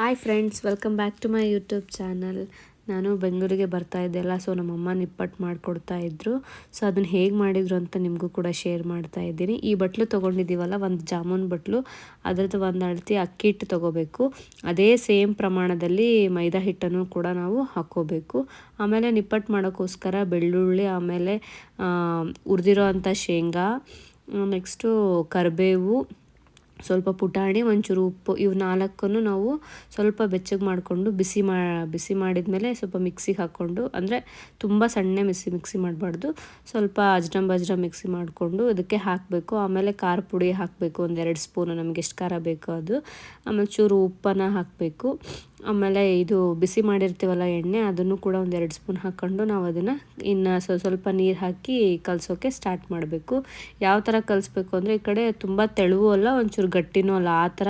Hi friends welcome back to my YouTube channel ನಾನು ಬೆಂಗಳೂರಿಗೆ ಬರ್ತಾ ಇದ್ದೆಲ್ಲ ಸೊ ನಮ್ಮಮ್ಮ ನಿಪ್ಪಟ್ಟು ಮಾಡಿಕೊಡ್ತಾ ಇದ್ದರು ಸೊ ಅದನ್ನು ಹೇಗೆ ಮಾಡಿದ್ರು ಅಂತ ನಿಮಗೂ ಕೂಡ ಶೇರ್ ಮಾಡ್ತಾ ಇದ್ದೀನಿ. ಈ ಬಟ್ಲು ತೊಗೊಂಡಿದ್ದೀವಲ್ಲ, ಒಂದು ಜಾಮೂನ್ ಬಟ್ಲು. ಅದರದ್ದು ಒಂದು ಅಳತಿ ಅಕ್ಕಿ ಹಿಟ್ಟು ತೊಗೋಬೇಕು. ಅದೇ ಸೇಮ್ ಪ್ರಮಾಣದಲ್ಲಿ ಮೈದಾ ಹಿಟ್ಟನ್ನು ಕೂಡ ನಾವು ಹಾಕ್ಕೋಬೇಕು. ಆಮೇಲೆ ನಿಪ್ಪಟ್ಟು ಮಾಡೋಕ್ಕೋಸ್ಕರ ಬೆಳ್ಳುಳ್ಳಿ, ಆಮೇಲೆ ಹುರಿದಿರೋ ಅಂಥ ಶೇಂಗಾ, ನೆಕ್ಸ್ಟು ಕರಿಬೇವು ಸ್ವಲ್ಪ ಪುಟಾಣಿ, ಒಂಚೂರು ಉಪ್ಪು, ಇವು ನಾಲ್ಕನ್ನು ನಾವು ಸ್ವಲ್ಪ ಬೆಚ್ಚಗೆ ಮಾಡಿಕೊಂಡು ಬಿಸಿ ಮಾ, ಬಿಸಿ ಮಾಡಿದ ಮೇಲೆ ಸ್ವಲ್ಪ ಮಿಕ್ಸಿಗೆ ಹಾಕ್ಕೊಂಡು, ಅಂದರೆ ತುಂಬ ಸಣ್ಣ ಮಿಕ್ಸಿ ಮಿಕ್ಸಿ ಮಾಡಬಾರ್ದು. ಸ್ವಲ್ಪ ಅಜ್ರಂ ಬಜ್ರ ಮಿಕ್ಸಿ ಮಾಡಿಕೊಂಡು ಅದಕ್ಕೆ ಹಾಕಬೇಕು. ಆಮೇಲೆ ಖಾರ ಪುಡಿ ಹಾಕಬೇಕು, ಒಂದೆರಡು ಸ್ಪೂನು ನಮಗೆ ಎಷ್ಟು ಖಾರ ಬೇಕೋ ಅದು. ಆಮೇಲೆ ಚೂರು ಉಪ್ಪನ್ನು ಹಾಕಬೇಕು. ಆಮೇಲೆ ಇದು ಬಿಸಿ ಮಾಡಿರ್ತೀವಲ್ಲ ಎಣ್ಣೆ, ಅದನ್ನು ಕೂಡ ಒಂದು ಎರಡು ಸ್ಪೂನ್ ಹಾಕ್ಕೊಂಡು ನಾವು ಅದನ್ನು ಇನ್ನು ಸ್ವಲ್ಪ ನೀರು ಹಾಕಿ ಕಲಸೋಕೆ ಸ್ಟಾರ್ಟ್ ಮಾಡಬೇಕು. ಯಾವ ಥರ ಕಲಿಸ್ಬೇಕು ಅಂದರೆ ಈ ಕಡೆ ತುಂಬ ತೆಳುವು ಅಲ್ಲ, ಒಂಚೂರು ಗಟ್ಟಿನೂ ಅಲ್ಲ. ಆ ಥರ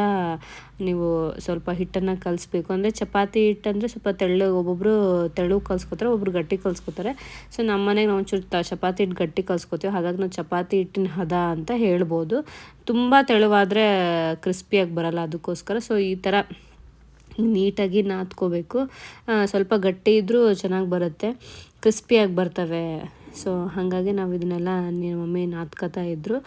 ನೀವು ಸ್ವಲ್ಪ ಹಿಟ್ಟನ್ನು ಕಲಿಸ್ಬೇಕು. ಅಂದರೆ ಚಪಾತಿ ಹಿಟ್ಟಂದರೆ ಸ್ವಲ್ಪ ತೆಳ್ಳು ಒಬ್ಬೊಬ್ಬರು ತೆಳು ಕಲ್ಸ್ಕೊತಾರೆ ಒಬ್ಬರು ಗಟ್ಟಿ ಕಲಿಸ್ಕೋತಾರೆ. ಸೊ ನಮ್ಮ ಮನೆಗೆ ನಾವು ಒಂಚೂರು ತ, ಚಪಾತಿ ಹಿಟ್ಟು ಗಟ್ಟಿ ಕಲ್ಸ್ಕೊತೀವಿ. ಹಾಗಾಗಿ ನಾವು ಚಪಾತಿ ಹಿಟ್ಟಿನ ಹದ ಅಂತ ಹೇಳ್ಬೋದು. ತುಂಬ ತೆಳುವಾದರೆ ಕ್ರಿಸ್ಪಿಯಾಗಿ ಬರಲ್ಲ ಅದಕ್ಕೋಸ್ಕರ. ಸೊ ಈ ಥರ ನೀಟಾಗಿ ನಾದ್ಕೋಬೇಕು. ಸ್ವಲ್ಪ ಗಟ್ಟಿ ಇದ್ದರೂ ಚೆನ್ನಾಗಿ ಬರುತ್ತೆ. ಕ್ರಿಸ್ಪಿಯಾಗಿ ಬರ್ತವೆ. ಸೊ, ಹಾಗಾಗಿ ನಾವು ಇದನ್ನೆಲ್ಲ ನಿಮ್ಮ ಮಮ್ಮಿ ನಾದ್ಕೋತಾ ಇದ್ದರು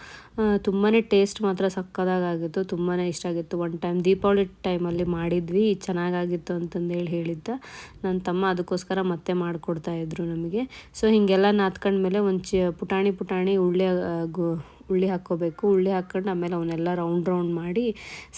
ತುಂಬಾ ಟೇಸ್ಟ್ ಮಾತ್ರ ಸಕ್ಕದಾಗಿತ್ತು ತುಂಬಾ ಇಷ್ಟ ಆಗಿತ್ತು. ಒನ್ ಟೈಮ್ ದೀಪಾವಳಿ ಟೈಮಲ್ಲಿ ಮಾಡಿದ್ವಿ. ಚೆನ್ನಾಗಾಗಿತ್ತು ಅಂತಂದೇಳಿ ಹೇಳಿದ್ದ. ನನ್ನ ತಮ್ಮ ಅದಕ್ಕೋಸ್ಕರ ಮತ್ತೆ ಮಾಡಿಕೊಡ್ತಾಯಿದ್ರು ನಮಗೆ. ಸೊ, ಹೀಗೆಲ್ಲ ನಾದ್ಕೊಂಡ್ಮೇಲೆ ಒಂದು ಚಿ ಪುಟಾಣಿ ಪುಟಾಣಿ ಉಳ್ಳೆ ಗು ಉಳ್ಳಿ ಹಾಕ್ಕೋಬೇಕು. ಉಳ್ಳಿ ಹಾಕ್ಕೊಂಡು ಆಮೇಲೆ ಅವನ್ನೆಲ್ಲ ರೌಂಡ್ ರೌಂಡ್ ಮಾಡಿ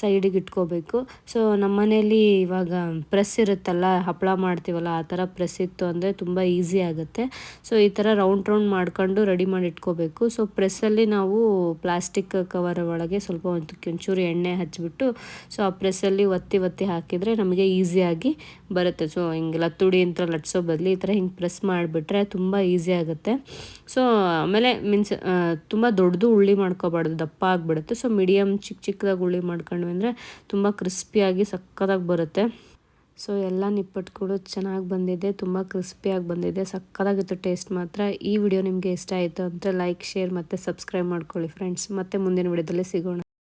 ಸೈಡಿಗೆ ಇಟ್ಕೋಬೇಕು. ಸೊ ನಮ್ಮ ಮನೆಯಲ್ಲಿ ಇವಾಗ ಪ್ರೆಸ್ ಇರುತ್ತಲ್ಲ ಹಪ್ಪಳ ಮಾಡ್ತೀವಲ್ಲ, ಆ ಥರ ಪ್ರೆಸ್ ಇತ್ತು ಅಂದರೆ ತುಂಬ ಈಸಿ ಆಗುತ್ತೆ. ಸೊ ಈ ಥರ ರೌಂಡ್ ರೌಂಡ್ ಮಾಡ್ಕೊಂಡು ರೆಡಿ ಮಾಡಿ ಇಟ್ಕೋಬೇಕು. ಸೊ ಪ್ರೆಸ್ಸಲ್ಲಿ ನಾವು ಪ್ಲಾಸ್ಟಿಕ್ ಕವರ್ ಒಳಗೆ ಸ್ವಲ್ಪ ಒಂದು ಒಂಚೂರು ಎಣ್ಣೆ ಹಚ್ಚಿಬಿಟ್ಟು ಸೊ ಆ ಪ್ರೆಸ್ಸಲ್ಲಿ ಒತ್ತಿ ಒತ್ತಿ ಹಾಕಿದರೆ ನಮಗೆ ಈಸಿಯಾಗಿ ಬರುತ್ತೆ. ಸೊ ಹಿಂಗೆ ಲತ್ತುಡಿ ಅಂತ ಲಟ್ಸೋ ಬದಲು ಈ ಥರ ಹಿಂಗೆ ಪ್ರೆಸ್ ಮಾಡಿಬಿಟ್ರೆ ತುಂಬ ಈಸಿ ಆಗುತ್ತೆ. ಸೊ ಆಮೇಲೆ ಮೀನ್ಸ್ ತುಂಬ ದೊಡ್ಡದು ಮಾಡ್ಕೋಬಾರ್ದು, ದಪ್ಪ ಆಗಿಬಿಡುತ್ತೆ. ಸೊ ಮೀಡಿಯಮ್ ಚಿಕ್ಕ ಚಿಕ್ಕದಾಗಿ ಗುಳ್ಳಿ ಮಾಡ್ಕೊಂಡ್ವಿ ಅಂದರೆ ತುಂಬ ಕ್ರಿಸ್ಪಿಯಾಗಿ ಸಕ್ಕತ್ತಾಗಿ ಬರುತ್ತೆ. ಸೊ ಎಲ್ಲ ನಿಪ್ಪಟ್ಟುಗಳು ಚೆನ್ನಾಗಿ ಬಂದಿದೆ, ತುಂಬ ಕ್ರಿಸ್ಪಿಯಾಗಿ ಬಂದಿದೆ. ಸಕ್ಕತ್ತಾಗಿತ್ತು ಟೇಸ್ಟ್ ಮಾತ್ರ. ಈ ವಿಡಿಯೋ ನಿಮಗೆ ಇಷ್ಟ ಆಯಿತು ಅಂದರೆ ಲೈಕ್ ಶೇರ್ ಮತ್ತು ಸಬ್ಸ್ಕ್ರೈಬ್ ಮಾಡ್ಕೊಳ್ಳಿ ಫ್ರೆಂಡ್ಸ್ ಮತ್ತೆ ಮುಂದಿನ ವಿಡಿಯೋದಲ್ಲಿ ಸಿಗೋಣ.